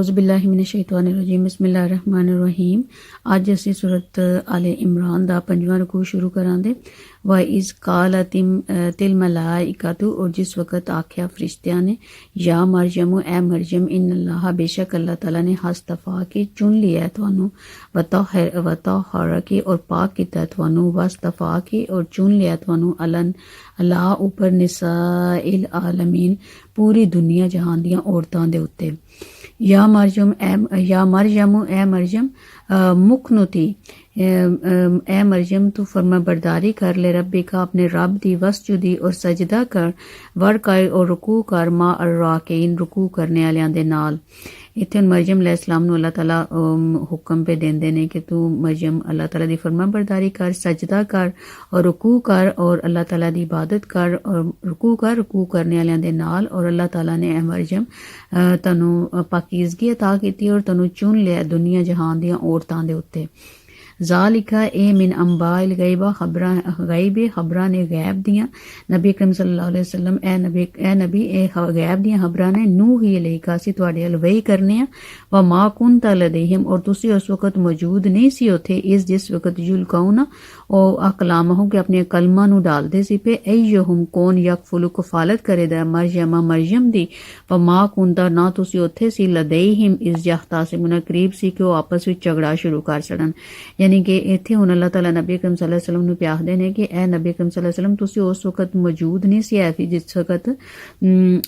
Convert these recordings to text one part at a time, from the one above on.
ਔਜ਼ੁ ਬਿੱਲਾਹਿ ਮਿਨਸ਼ ਸ਼ੈਤਾਨਿਰ regime ਬਿਸਮਿਲ੍ਲਾਹਿਰ ਰਹਿਮਾਨਿਰ Rahim ਅੱਜ ਅਸੀਂ ਸੂਰਤ ਆਲੇ ਇਮਰਾਨ ਦਾ ਪੰਜਵਾਂ ਰਕੂ ਸ਼ੁਰੂ ਕਰਾਂਗੇ ਵਾ ਇਸ ਕਾਲਤਿਮ ਤਿਲ ਮਲਾਇਕਤੂ ਔਰ ਜਿਸ ਵਕਤ ਆਖਿਆ ਫਰਿਸ਼ਤਿਆਂ ਨੇ ਯਾ ਮਰਜਮ ਐ ਮਰਜਮ ਇਨ ਅੱਲਾਹ ਬੇਸ਼ੱਕ ਅੱਲਾਹ ਤਾਲਾ ਨੇ ਹਸਤਫਾ ਕੇ ਚੁਣ ਲਿਆ ਹੈ ਤੁਹਾਨੂੰ ਵਤਹਰ ਵਤਹਰ ਕੇ ਔਰ ਪਾਕ ਕੀਤਾ ਹੈ ਤੁਹਾਨੂੰ ਵਸਤਫਾ ਕੇ ਔਰ ਚੁਣ ਲਿਆ ਹੈ ਤੁਹਾਨੂੰ ਅਲਨ ਅੱਲਾਹ ਉਪਰ ਨਿਸਾਇਲ ਆਲਮੀਨ ਪੂਰੀ ਦੁਨੀਆ ਜਹਾਨ ਦੀਆਂ ਔਰਤਾਂ ਦੇ ਉੱਤੇ ਯਾ ਮਰਜਮ ਐ ਯਾ ਮਰਜਮ ਐ ਮਰਜਮ ਅ, ਐ ਮਰਜਮ ਤੂੰ ਫਰਮਾ ਬਰਦਾਰੀ ਕਰ ਲੈ ਰੱਬੀ ਕਾ ਆਪਣੇ ਰੱਬ ਦੀ ਵਸਜੁਦੀ ਔਰ ਸਜਦਾ ਕਰ ਵਰਕਾਇ ਔਰ ਰੁਕੂ ਕਰ ਮਾ ਅਰਾਕੀਨ ਰੁਕੂ ਕਰਨੇ ਵਾਲਿਆਂ ਦੇ ਨਾਲ ਇੱਥੇ ਹੁਣ ਮਰਜਮ ਅਲੈਹ ਇਸਲਾਮ ਨੂੰ ਅੱਲਾਹ ਤਾਲਾ ਅਮ, ਹੁਕਮ ਪੇ ਦਿੰਦੇ ਨੇ ਕਿ ਤੂੰ ਮਰਜਮ ਅੱਲਾਹ ਤਾਲਾ ਦੀ ਫਰਮਾ ਬਰਦਾਰੀ ਕਰ ਸਜਦਾ ਕਰ ਔਰ ਰੁਕੂ ਕਰ ਔਰ ਅੱਲਾਹ ਤਾਲਾ ਦੀ ਇਬਾਦਤ ਕਰ ਔਰ ਰੁਕੂ ਕਰ ਰੁਕੂ ਕਰਨੇ ਵਾਲਿਆਂ ਦੇ ਨਾਲ ਔਰ ਅੱਲਾਹ ਤਾਲਾ ਨੇ ਇਹ ਮਰਜਮ ਅ, ਤੈਨੂੰ ਅ, ਪਾਕੀਜ਼ਗੀ عطا ਕੀਤੀ ਔਰ ਤੈਨੂੰ ਚੁਣ ਲਿਆ ਦੁਨੀਆ ਜਹਾਨ ਦੀਆਂ ਔਰਤਾਂ ਦੇ ਉੱਤੇ ذالکا اے من امبا الغیبہ خبراں غیب خبراں نے غیب دیا نبی اکرم صلی اللہ علیہ وسلم، اے نبی اے نبی، اے غیب دیا خبراں نے نو ہی علیہ کاسی تواڈے الوی کرنے ہیں وا ما کنت لدیہم، اور تسی اس وقت موجود نہیں سی اوتھے، اس جس وقت یلقونا ਉਹ ਅਕਲਾਮ ਹੋ ਕਿ ਆਪਣੇ ਕਲਮਾਂ ਨੂੰ ਡਾਲਦੇ ਸੀ ਪੇ ਅਯਹਮ ਕੌਣ ਯਕਫੁਲ ਕਫਾਲਤ ਕਰੇਦਾ? ਮਰਜਮ ਮਰਜਮ ਦੀ, ਵਾ ਮਾ ਕੁੰਤਾ, ਨਾ ਤੁਸੀਂ ਉੱਥੇ ਸੀ, ਲਦੈਹਿਮ ਇਸ ਜਹਤਾ ਸੇ ਮੁਨਾ ਕਰੀਬ ਸੀ ਕਿ ਉਹ ਆਪਸ ਵਿੱਚ ਝਗੜਾ ਸ਼ੁਰੂ ਕਰ ਛੜਨ ਯਾਨੀ ਕਿ ਇੱਥੇ ਹੁਣ ਅੱਲਾਹ ਤਾਲਾ ਨਬੀ ਕਰਮ ਸੱਲੱਲਾਹੁ ਅਲੈਹਿ ਵਸੱਲਮ ਨੂੰ ਪਿਆਖਦੇ ਨੇ ਕਿ ਇਹ ਨਬੀ ਕਰੀਮ ਸੱਲੱਲਾਹੁ ਅਲੈਹਿ ਵਸੱਲਮ, ਤੁਸੀਂ ਉਸ ਵਕਤ ਮੌਜੂਦ ਨਹੀਂ ਸੀ, ਐ ਜਿਸ ਵਕਤ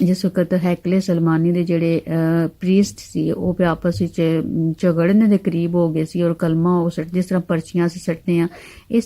ਜਿਸ ਵਕਤ ਹੈਕਲੇ ਸਲਮਾਨੀ ਦੇ ਜਿਹੜੇ ਪ੍ਰੀਸਟ ਸੀ, ਉਹ ਵੀ ਆਪਸ ਵਿੱਚ ਝਗੜਨ ਦੇ ਕਰੀਬ ਹੋ ਗਏ ਸੀ ਔਰ ਕਲਮਾ ਉਹ ਸੱਟ, ਜਿਸ ਤਰ੍ਹਾਂ ਪਰਚੀਆਂ ਸੀ ਸੱਟਦੇ ਆ ਇਸ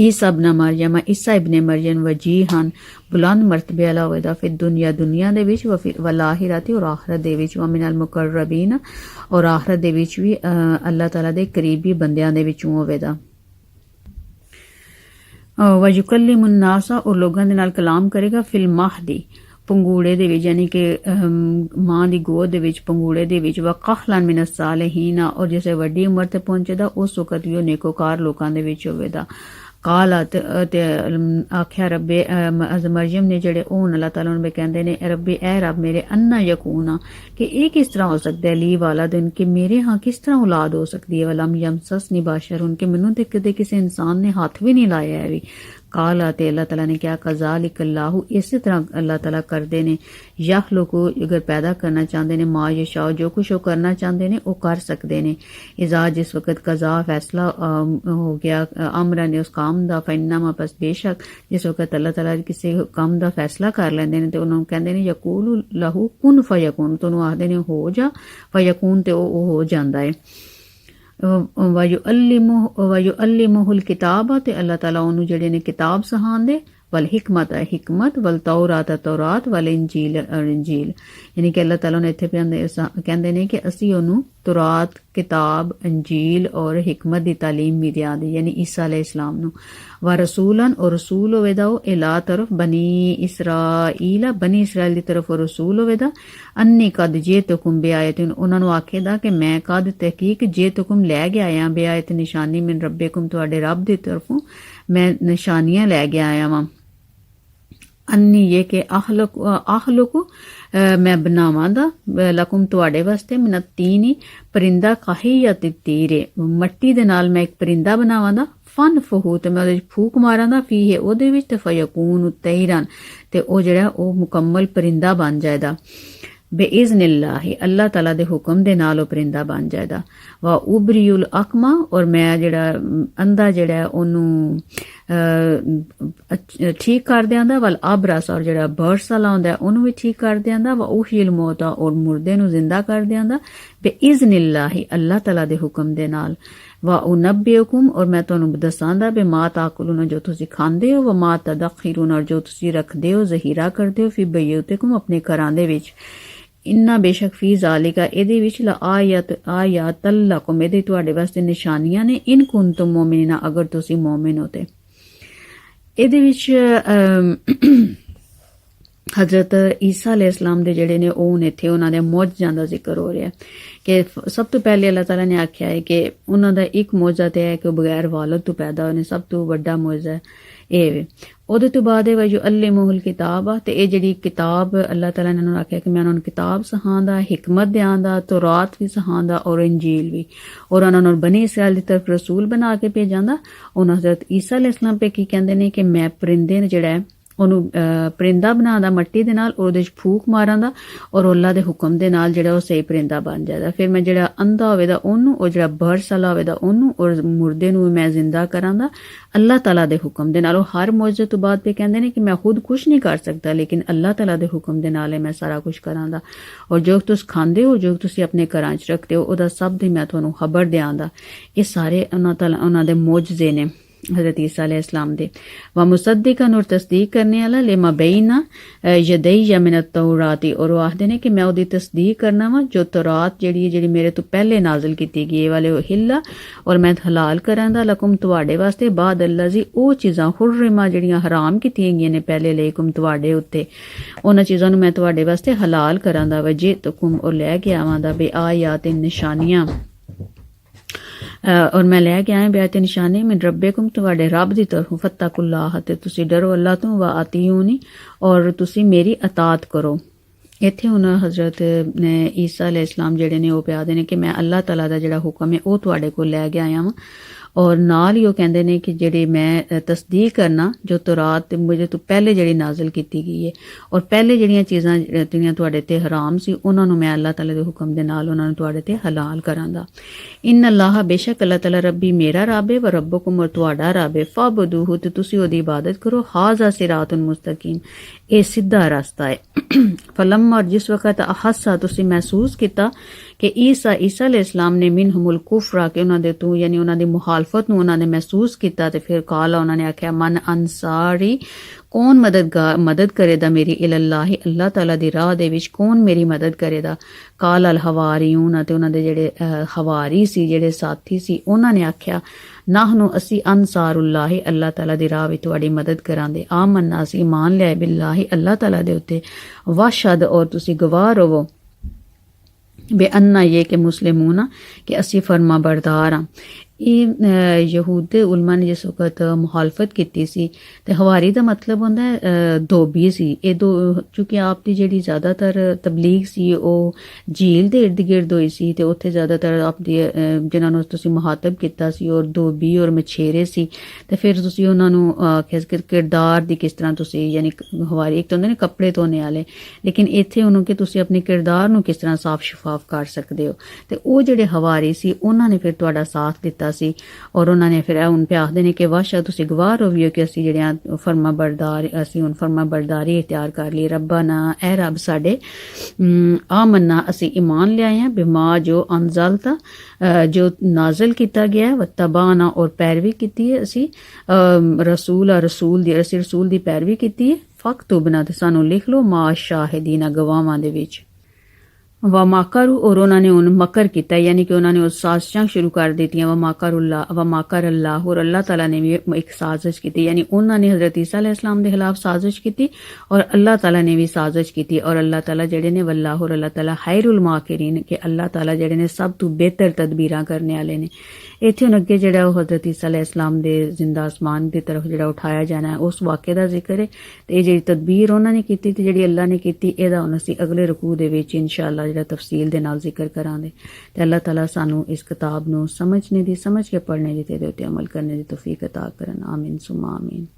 ਈਸਾ ਇਬਨ ਮਰਯਮ ਈਸਾ ਇਬਨ ਮਰਯਮ ਵਜੀਹਾਨ ਬੁਲੰਦ ਮਰਤਬੇ ਵਾਲਾ ਹੋਵੇਗਾ ਫਿਰ ਦੁਨੀਆ ਦੁਨੀਆ ਦੇ ਵਿੱਚ ਵ ਔਰ ਆਖਰਤ ਦੇ ਵਿੱਚ ਵ ਮੁਕਰਰਬੀਨ ਔਰ ਆਖਰਤ ਦੇ ਵਿੱਚ ਵੀ ਅੱਲਾਹ ਤਾਲਾ ਦੇ ਕਰੀਬੀ ਬੰਦਿਆਂ ਦੇ ਵਿੱਚੋਂ ਹੋਵੇਗਾ ਵ ਯੁਕਲਿਮੁ ਔਰ ਲੋਕਾਂ ਦੇ ਨਾਲ ਕਲਾਮ ਕਰੇਗਾ ਫਿਲ ਮਹਦੀ, ਪੰਗੂੜੇ ਦੇ ਵਿੱਚ, ਯਾਨੀ ਕਿ ਮਾਂ ਦੀ ਗੋਦ ਦੇ ਵਿੱਚ, ਪੰਗੂੜੇ ਦੇ ਵਿੱਚ, ਵ ਕਹਲਨ ਮਿਨ ਸਾਲਹੀਨਾ ਔਰ ਜਿਸੇ ਵੱਡੀ ਉਮਰ ਤੇ ਪਹੁੰਚੇਦਾ ਉਸ ਵਕਤ ਵੀ ਉਹ ਨੇਕੋਕਾਰ ਲੋਕਾਂ ਦੇ ਵਿੱਚ ਹੋਵੇਗਾ ਕਾਲਤ ਤੇ ਅਮ, ਆਖਿਆ ਰੱਬੇ ਅਮ, ਅਜ਼ ਮਰਜਮ ਨੇ ਜਿਹੜੇ ਉਹ ਹੁਣ ਅੱਲਾਹ ਤਾਲਾ ਨੂੰ ਵੀ ਕਹਿੰਦੇ ਨੇ "ਐ ਰੱਬੇ ਐ ਰੱਬ ਮੇਰੇ ਅੰਨਾ ਯਕੂਨਾ ਕਿ ਇਹ ਕਿਸ ਤਰ੍ਹਾਂ ਹੋ ਸਕਦਾ ਹੈ ਲੀ ਵਾਲਾ ਦਿਨ ਕਿ ਮੇਰੇ ਹਾਂ ਕਿਸ ਤਰ੍ਹਾਂ ਔਲਾਦ ਹੋ ਸਕਦੀ ਹੈ ਵਲਮ ਯਮਸਸ ਨਿਬਾਸ਼ਰ ਕਿ ਮੈਨੂੰ ਤੇ ਕਦੇ ਕਿਸੇ ਇਨਸਾਨ ਨੇ ਹੱਥ ਵੀ ਨਹੀਂ ਲਾਇਆ ਹੈ ਵੀ کال آتے اللہ تعالیٰ نے کیا کزالک اللہ، اسی طرح اللہ تعالیٰ کرتے نے یخ لوگ اگر پیدا کرنا چاہتے نے ماں یا شاہ جو کچھ وہ کرنا چاہتے نے وہ کر سکتے نے ازا جس وقت قضا فیصلہ ہو گیا، امرا نے اس کام دا فنما پس بے شک جس وقت اللہ تعالیٰ کسی کام دا فیصلہ کر لیندے نے تو انہوں کہندے نے یقول لہو کن فیقون تو انہوں آخدے نے ہو جا فیقون تے وہ ہو جاندہ ہے۔ ویو المح ویو المحل کتاب آ اللہ تعالیٰ انہوں جڑے نے کتاب سہان دے ਵਲ ਤੌਰਾਤ ਹੈ ਤੌਰਾਤ ਵਲ ਇੰਜੀਲ ਹੈ ਇੰਜੀਲ ਯਾਨੀ ਕਿ ਅੱਲਾਹ ਤਾਲਾ ਨੇ ਇੱਥੇ ਕਹਿੰਦੇ ਕਹਿੰਦੇ ਨੇ ਕਿ ਅਸੀਂ ਉਹਨੂੰ ਤੌਰਾਤ ਕਿਤਾਬ ਇੰਜੀਲ ਔਰ ਹਿਕਮਤ ਦੀ ਤਾਲੀਮ ਵੀ ਦਿਆਂਦੇ ਯਾਨੀ ਈਸਾ ਅਲੈਹ ਇਸਲਾਮ ਨੂੰ ਵਾ ਰਸੂਲਨ ਔਰ ਰਸੂਲ ਹੋਵੇਦਾ ਉਹ ਇਲਾ ਤਰਫ ਬਨੀ ਇਸਰਾਈਲ ਬਨੀ ਇਸਰਾਇਲ ਦੀ ਤਰਫ ਉਹ ਰਸੂਲ ਹੋਵੇਦਾ ਅੰਨੀ ਕਦ ਜੇ ਤੁਕਮ ਬਿਆਇਤਨ ਉਹਨਾਂ ਨੂੰ ਆਖੇਦਾ ਕਿ ਮੈਂ ਕਦ ਤਹਿਕੀਕ ਜੇ ਤੁਕਮ ਲੈ ਕੇ ਆਇਆ ਬਿਆਇਤ ਨਿਸ਼ਾਨੀ ਮਿਨ ਰੱਬੇਕੁਮ ਤੁਹਾਡੇ ਰੱਬ ਦੀ ਤਰਫੋਂ ਮੈਂ ਨਿਸ਼ਾਨੀਆਂ ਲੈ ਕੇ ਆਇਆ ਵਾਂ ਅੰਨੀ ਇਹ ਕਿ ਅਹਲਕ ਅਹਲਕ ਮੈਂ ਬਣਾਵਾਂਦਾ ਅਹ ਲਕਮ ਤੁਹਾਡੇ ਵਾਸਤੇ ਮਨਤੀਨੀ ਪਰਿੰਦਾ ਕਾਹੀ ਜਾਂ ਤੀਰੇ। ਮੱਟੀ ਦੇ ਨਾਲ ਮੈਂ ਇੱਕ ਪਰਿੰਦਾ ਬਣਾਵਾਂਦਾ ਫਨ ਫਹੂ, ਤੇ ਮੈਂ ਉਹਦੇ ਵਿੱਚ ਫੂਕ ਮਾਰਾਂਦਾ ਫੀਹੇ ਉਹਦੇ ਵਿੱਚ, ਤੇ ਫਯਕੂਨ ਤੈਰਨ ਤੇ ਉਹ ਜਿਹੜਾ, ਉਹ ਮੁਕੰਮਲ ਪਰਿੰਦਾ ਬਣ ਜਾਏਗਾ ਬੇਇਜ਼ਨਿਲਲਾਹ ਅੱਲਾਹ ਤਾਲਾ ਦੇ ਹੁਕਮ ਦੇ ਨਾਲ ਉਹ ਪਰਿੰਦਾ ਬਣ ਜਾਏਦਾ। ਵਾ ਉਬਰੀਉਲ ਅਕਮਾ ਔਰ ਮੈਂ ਜਿਹੜਾ ਅਮ, ਜਿਹੜਾ ਉਹਨੂੰ ਠੀਕ ਕਰ ਦਿਆਂਦਾ। ਵਲ ਅਬਰਸ ਔਰ ਜਿਹੜਾ ਬਰਸ ਵਾਲਾ ਹੁੰਦਾ ਉਹਨੂੰ ਵੀ ਠੀਕ ਕਰ ਦਿਆਂਦਾ। ਵਾ ਉਹੀਲ ਮੌਤਾ ਔਰ ਮੁਰਦੇ ਨੂੰ ਜ਼ਿੰਦਾ ਕਰ ਦਿਆਂਦਾ। ਬੇਇਜ਼ਨਿਲਲਾਹ ਅੱਲਾਹ ਤਾਲਾ ਦੇ ਹੁਕਮ ਦੇ ਨਾਲ। ਵਾ ਉਨਬਿਉਕੁਮ ਔਰ ਮੈਂ ਤੁਹਾਨੂੰ ਦੱਸਾਂਦਾ ਬੇ ਮਾ ਤਾਕਲੂਨ ਜੋ ਤੁਸੀਂ ਖਾਂਦੇ ਹੋ ਵਾ ਮਾ ਤਦਖਿਰੂਨ ਔਰ ਜੋ ਤੁਸੀਂ ਰੱਖਦੇ ਹੋ ਜ਼ਹੀਰਾ ਕਰਦੇ ਹੋ ਫਿਰ ਬਯੂਤਕੁਮ ਆਪਣੇ ਘਰਾਂ ਦੇ ਵਿੱਚ। ਇੰਨਾ ਬੇਸ਼ੱਕ ਫੀ ਜ਼ਾਲਿਕਾ ਇਹਦੇ ਵਿੱਚ ਲਾ ਆਇਤ ਆਇਤ ਲਕਮ ਇਹਦੇ ਤੁਹਾਡੇ ਵਾਸਤੇ ਨਿਸ਼ਾਨੀਆਂ ਨੇ, ਇਨ ਕੁੰਤੁਮ ਮੁਮਿਨਾ ਅਗਰ ਤੁਸੀਂ ਮੁਮਿਨ ਹੋ ਤੇ। ਇਹਦੇ ਵਿੱਚ ਹਜ਼ਰਤ ਈਸਾ ਅਲੈਹਿਸ ਇਸਲਾਮ ਦੇ ਜਿਹੜੇ ਨੇ, ਉਹ ਨੇ ਇੱਥੇ ਉਹਨਾਂ ਦੇ ਮੌਜਾਂ ਦਾ ਜ਼ਿਕਰ ਹੋ ਰਿਹਾ। ਕਿ ਸਭ ਤੋਂ ਪਹਿਲੇ ਅੱਲਾਹ ਤਾਲਾ ਨੇ ਆਖਿਆ ਹੈ ਕਿ ਉਹਨਾਂ ਦਾ ਇੱਕ ਮੌਜਾ ਤੇ ਹੈ ਕਿ ਉਹ ਬਗੈਰ ਵਾਲਦ ਤੋਂ ਪੈਦਾ ਹੋਏ ਨੇ, ਸਭ ਤੋਂ ਵੱਡਾ ਮੌਜਾ ਹੈ। ਇਹ ਉਹਦੇ ਤੋਂ ਬਾਅਦ ਹੈ ਵਜੂ ਅੱਲਿਮੁਲ ਕਿਤਾਬ ਆ, ਤੇ ਇਹ ਜਿਹੜੀ ਕਿਤਾਬ ਅੱਲਾਹ ਤਾਲਾ ਨੇ ਉਹਨਾਂ ਆਖਿਆ ਕਿ ਮੈਂ ਉਹਨਾਂ ਨੂੰ ਕਿਤਾਬ ਸਿਖਾਉਂਦਾ, ਹਕਮਤ ਦਿਆਂਦਾ, ਤੌਰਾਤ ਵੀ ਸਿਖਾਉਂਦਾ ਔਰ ਇੰਜੀਲ ਵੀ। ਔਰ ਉਹਨਾਂ ਨੂੰ ਬਨੀ ਇਸਰਾਇਲ ਦੀ ਤਰਫ ਰਸੂਲ ਬਣਾ ਕੇ ਭੇਜਾਂਦਾ। ਉਹਨਾਂ ਹਜ਼ਰਤ ਈਸਾ ਅਲੈਹਿਸ ਪੇ ਕੀ ਕਹਿੰਦੇ ਨੇ ਕਿ ਮੈਂ ਪਰਿੰਦੇ ਨੂੰ ਜਿਹੜਾ ਹੈ ਉਹਨੂੰ ਪਰਿੰਦਾ ਬਣਾਉਂਦਾ, ਮੱਟੀ ਦੇ ਨਾਲ, ਉਹਦੇ ਵਿੱਚ ਫੂਕ ਮਾਰਾਂਦਾ ਔਰ ਅੱਲਾ ਦੇ ਹੁਕਮ ਦੇ ਨਾਲ ਜਿਹੜਾ ਉਹ ਸਹੀ ਪਰਿੰਦਾ ਬਣ ਜਾਂਦਾ। ਫਿਰ ਮੈਂ ਜਿਹੜਾ ਅੰਧਾ ਹੋਵੇਦਾ, ਉਹਨੂੰ, ਉਹ ਜਿਹੜਾ ਬਰਸ ਬਰਸਲਾ ਹੋਵੇਦਾ, ਉਹਨੂੰ ਔਰ ਮੁਰਦੇ ਨੂੰ ਮੈਂ ਜ਼ਿੰਦਾ ਕਰਾਂਦਾ, ਅੱਲਾਹ ਤਾਲਾ ਦੇ ਹੁਕਮ ਦੇ ਨਾਲ। ਉਹ ਹਰ ਮੌਜਜ਼ੇ ਤੋਂ ਬਾਅਦ ਤੇ ਕਹਿੰਦੇ ਨੇ ਕਿ ਮੈਂ ਖੁਦ ਕੁਝ ਨਹੀਂ ਕਰ ਸਕਦਾ, ਲੇਕਿਨ ਅੱਲਾਹ ਤਾਲਾ ਦੇ ਹੁਕਮ ਦੇ ਨਾਲ ਮੈਂ ਸਾਰਾ ਕੁਝ ਕਰਾਂਦਾ। ਔਰ ਜੋ ਤੁਸੀਂ ਖਾਂਦੇ ਹੋ, ਜੋ ਤੁਸੀਂ ਆਪਣੇ ਘਰਾਂ 'ਚ ਰੱਖਦੇ ਹੋ, ਉਹਦਾ ਸਭ ਦੀ ਮੈਂ ਤੁਹਾਨੂੰ ਖਬਰ ਦਿਆਂਦਾ। ਇਹ ਸਾਰੇ ਉਹਨਾਂ ਤਾਲਾ, ਉਹਨਾਂ ਦੇ ਮੌਜਜ਼ੇ ਨੇ। حضرت عیسیٰ علیہ السلام دے۔ و مصدقن اور تصدیق کرنے والا، لما بینا یدئی یمن التوراتی اور وہ آخدے نے کہ میں اودی تصدیق کرنا وا، جو تورات جڑی ہے، جڑی میرے تو پہلے نازل کیتی گئی والے ہلا اور میں حلال کراں دا لکم تواڈے واسطے، بعد اللہ زی او چیزاں حرما جڑیاں حرام کیتی گئیاں نے پہلے لے کم تواڈے اوتے انہاں چیزاں نو میں تواڈے واسطے حلال کراں دا وجے تکم اور لے کے آواں دا بے آیات نشانیاں۔ ਔਰ ਮੈਂ ਲੈ ਕੇ ਆਇਆ ਬਿਆਤ ਨਿਸ਼ਾਨੇ, ਮੈਂ ਰੱਬੇਕੁਮ ਤੁਹਾਡੇ ਰੱਬ ਦੀ ਤਰਫੋਂ ਫਤਕੁල්ਲਾਹ ਤੇ ਤੁਸੀਂ ਡਰੋ ਅੱਲਾਹ ਤੋਂ, ਵਾ ਆਤੀਉਨੀ ਔਰ ਤੁਸੀਂ ਮੇਰੀ ਅਤਾਤ ਕਰੋ। ਇੱਥੇ ਹੁਣ ਹਜ਼ਰਤ, ਨੇ ਈਸਾ ਅਲੈਹਿਸਲਾਮ ਜਿਹੜੇ ਨੇ ਉਹ ਪਿਆਦੇ ਨੇ ਕਿ ਮੈਂ ਅੱਲਾਹ ਤਾਲਾ ਦਾ ਜਿਹੜਾ ਹੁਕਮ ਹੈ, ਉਹ ਤੁਹਾਡੇ ਕੋਲ ਲੈ ਕੇ ਆਇਆ ਹਾਂ ਔਰ ਨਾਲ ਹੀ ਉਹ ਕਹਿੰਦੇ ਨੇ ਕਿ ਜਿਹੜੇ ਮੈਂ ਤਸਦੀਕ ਕਰਨਾ, ਜੋ ਤੌਰਾਤ ਤੇ ਮੁਝੇ ਤੋਂ ਪਹਿਲੇ ਜਿਹੜੀ ਨਾਜ਼ਲ ਕੀਤੀ ਗਈ ਹੈ ਔਰ ਪਹਿਲੇ ਜਿਹੜੀਆਂ ਚੀਜ਼ਾਂ ਜਿਹੜੀਆਂ ਤੁਹਾਡੇ ਤੇ ਹਰਾਮ ਸੀ, ਉਹਨਾਂ ਨੂੰ ਮੈਂ ਅੱਲਾਹ ਤਾਲਾ ਦੇ ਹੁਕਮ ਦੇ ਨਾਲ ਉਹਨਾਂ ਨੂੰ ਤੁਹਾਡੇ ਤੇ ਹਲਾਲ ਕਰਾਂਗਾ। ਇਨ ਅੱਲਾਹ ਬੇਸ਼ੱਕ ਅੱਲਾਹ ਤਾਲਾ ਰੱਬੀ ਮੇਰਾ ਰੱਬ ਹੈ ਵ ਰੱਬਕੁਮ ਔਰ ਤੁਹਾਡਾ ਰੱਬ ਹੈ ਫਬਦੂਹੂ ਤੇ ਤੁਸੀਂ ਉਹਦੀ ਇਬਾਦਤ ਕਰੋ। ਹਾਜ਼ਾ ਸਿਰਾਤੁਨ ਮੁਸਤਕੀਮ। ਇਹ ਸਿੱਧਾ ਰਸਤਾ ਹੈ ਫਲਮ ਔਰ ਜਿਸ ਵਕਤ ਅਹਸਾ ਤੁਸੀਂ ਮਹਿਸੂਸ ਕੀਤਾ ਕਿ ਈਸਾ ਈਸਾ ਅਲੈਹਿਸ ਸਲਾਮ ਨੇ ਮਿਨਹੁਮੁਲ ਕੁਫਰਾ ਕਿ ਉਹਨਾਂ ਦੇ ਤੂੰ, ਯਾਨੀ ਉਹਨਾਂ ਦੀ ਮੁਖਾਲਫਤ ਨੂੰ ਉਹਨਾਂ ਨੇ ਮਹਿਸੂਸ ਕੀਤਾ ਤੇ ਫਿਰ ਕਾਲਾ ਉਹਨਾਂ ਨੇ ਆਖਿਆ, ਮਨ ਅਨਸਾਰੀ, ਕੌਣ ਮਦਦਗਾਰ ਮਦਦ ਕਰੇਗਾ ਮੇਰੀ ਇਲੱਲਾਹ, ਅੱਲਾਹ ਤਾਲਾ ਦੀ ਰਾਹ ਦੇ ਵਿੱਚ ਕੌਣ ਮੇਰੀ ਮਦਦ ਕਰੇਗਾ ਕਾਲ ਅਲ ਹਵਾਰੀਉਨ ਅਤੇ ਉਹਨਾਂ ਦੇ ਜਿਹੜੇ ਹਵਾਰੀ ਸੀ, ਜਿਹੜੇ ਸਾਥੀ ਸੀ, ਉਹਨਾਂ ਨੇ ਆਖਿਆ, ਨਾਹਨੂ ਅਸੀਂ ਅਨਸਾਰੁল্ਲਾਹ ਅੱਲਾਹ ਤਾਲਾ ਦੀ ਰਾਹ ਵਿੱਚ ਤੁਹਾਡੀ ਮਦਦ ਕਰਾਂਦੇ ਆਮੰਨਾ ਅਸੀਂ ਮੰਨ ਲਿਆ ਬਿੱਲਾਹ, ਅੱਲਾਹ ਤਾਲਾ ਦੇ ਉੱਤੇ। ਵਾਸ਼ਦ ਔਰ ਤੁਸੀਂ ਗਵਾਹ ਰਹੋ بے انا یہ کہ مسلمون کہ اسی فرما بردار ہاں۔ ਇਹ ਅਹ, ਯਹੂਦ ਉਲਮਾ ਨੇ ਜਿਸ ਵਕਤ ਮੁਖਾਲਫਤ ਕੀਤੀ ਸੀ ਤੇ ਹਵਾਰੀ ਦਾ ਮਤਲਬ ਹੁੰਦਾ ਹੈ ਧੋਬੀ ਸੀ। ਇਹ ਦੋ ਕਿਉਂਕਿ ਆਪ ਦੀ ਜਿਹੜੀ ਜ਼ਿਆਦਾਤਰ ਤਬਲੀਗ ਸੀ ਉਹ ਝੀਲ ਦੇ ਇਰਦ ਗਿਰਦ ਹੋਈ ਸੀ ਤੇ ਉੱਥੇ ਜ਼ਿਆਦਾਤਰ ਆਪ ਦੀ ਜਿਨ੍ਹਾਂ ਨੂੰ ਤੁਸੀਂ ਮੁਹਾਤਬ ਕੀਤਾ ਸੀ ਔਰ ਧੋਬੀ ਔਰ ਮਛੇਰੇ ਸੀ ਤੇ ਫਿਰ ਤੁਸੀਂ ਉਹਨਾਂ ਨੂੰ ਕਿਸ ਕਿਰਦਾਰ ਦੀ ਕਿਸ ਤਰ੍ਹਾਂ ਤੁਸੀਂ ਯਾਨੀ ਹਵਾਰੀ ਇੱਕ ਤਾਂ ਹੁੰਦੇ ਨੇ ਕੱਪੜੇ ਧੋਣੇ ਵਾਲੇ ਲੇਕਿਨ ਇੱਥੇ ਉਹਨੂੰ ਕਿ ਤੁਸੀਂ ਆਪਣੇ ਕਿਰਦਾਰ ਨੂੰ ਕਿਸ ਤਰ੍ਹਾਂ ਸਾਫ਼ ਸ਼ਫਾਫ ਕਰ ਸਕਦੇ ਹੋ। ਤੇ ਉਹ ਜਿਹੜੇ ਹਵਾਰੀ ਸੀ ਉਹਨਾਂ ਨੇ ਫਿਰ ਤੁਹਾਡਾ ਸਾਥ ਦਿੱਤਾ ਸੀ ਔਰ ਉਹਨਾਂ ਨੇ ਫਿਰ ਇਹ ਹੁਣ ਪਿਆਖਦੇ ਨੇ ਕਿ ਵਾਸ਼ਾ ਤੁਸੀਂ ਗਵਾਹ ਰੋਵੀਓ ਕਿ ਅਸੀਂ ਜਿਹੜਿਆਂ ਫਰਮਾ ਬਰਦਾਰ ਅਸੀਂ ਹੁਣ ਫਰਮਾ ਬਰਦਾਰੀ ਇਖਤਿਆਰ ਕਰ ਲਈ ਰੱਬਾਨਾ ਐ ਰੱਬ ਸਾਡੇ ਅਮ, ਆਮੰਨਾ ਅਸੀਂ ਈਮਾਨ ਲਿਆਏ ਹਾਂ ਬਿਮਾ ਜੋ ਅਨਜ਼ਲਤਾ ਅ, ਜੋ ਨਾਜ਼ਲ ਕੀਤਾ ਗਿਆ ਹੈ ਵਤਬਾਨਾ ਔਰ ਪੈਰਵੀ ਕੀਤੀ ਹੈ ਅਸੀਂ ਅਮ, ਰਸੂਲ ਆ ਰਸੂਲ ਦੀ ਅਸੀਂ ਰਸੂਲ ਦੀ ਪੈਰਵੀ ਕੀਤੀ ਹੈ ਫਕਤੁਬਨਾ ਤੇ ਸਾਨੂੰ ਲਿਖ ਲਓ و ماکر اور انہوں نے ان مکر کیتا ہے یعنی کہ انہوں نے سازشاں شروع کر دیتی ہیں و ماکر اللہ و ماکر اللہ اور اللہ تعالیٰ نے بھی ایک سازش کی تھی یعنی انہوں نے حضرت عیسیٰ علیہ السلام کے خلاف سازش کی تھی اور اللہ تعالیٰ نے بھی سازش کی تھی اور اللہ تعالیٰ جڑے نے، واللہ اور اللہ تعالیٰ حیر الماکرین، کہ اللہ تعالیٰ جڑے نے سب تو بہتر تدبیرہ کرنے والے نے۔ ਇੱਥੇ ਹੁਣ ਅੱਗੇ ਜਿਹੜਾ ਉਹ ਹਜ਼ਰਤ ਈਸਾ ਅਲੈਹਿਸ ਸਲਾਮ ਦੇ ਜ਼ਿੰਦਾ ਅਸਮਾਨ ਦੀ ਤਰਫ ਜਿਹੜਾ ਉਠਾਇਆ ਜਾਣਾ ਹੈ ਉਸ ਵਾਕਿਆ ਦਾ ਜ਼ਿਕਰ ਹੈ ਤੇ ਇਹ ਜਿਹੜੀ ਤਦਬੀਰ ਉਹਨਾਂ ਨੇ ਕੀਤੀ ਤੇ ਜਿਹੜੀ ਅੱਲਾਹ ਨੇ ਕੀਤੀ ਇਹਦਾ ਹੁਣ ਅਸੀਂ ਅਗਲੇ ਰਕੂ ਦੇ ਵਿੱਚ ਇਨਸ਼ਾਅੱਲਾ ਜਿਹੜਾ ਤਫਸੀਲ ਦੇ ਨਾਲ ਜ਼ਿਕਰ ਕਰਾਂਗੇ ਤੇ ਅੱਲਾਹ ਤਾਲਾ ਸਾਨੂੰ ਇਸ ਕਿਤਾਬ ਨੂੰ ਸਮਝਣੇ ਦੀ ਸਮਝ ਕੇ ਪੜ੍ਹਨੇ ਦੀ ਤੇ ਇਹਦੇ ਉੱਤੇ ਅਮਲ ਕਰਨੇ ਦੀ ਤੌਫੀਕ عطا ਕਰਨ ਆਮੀਨ ਸੁਮਾ ਆਮੀਨ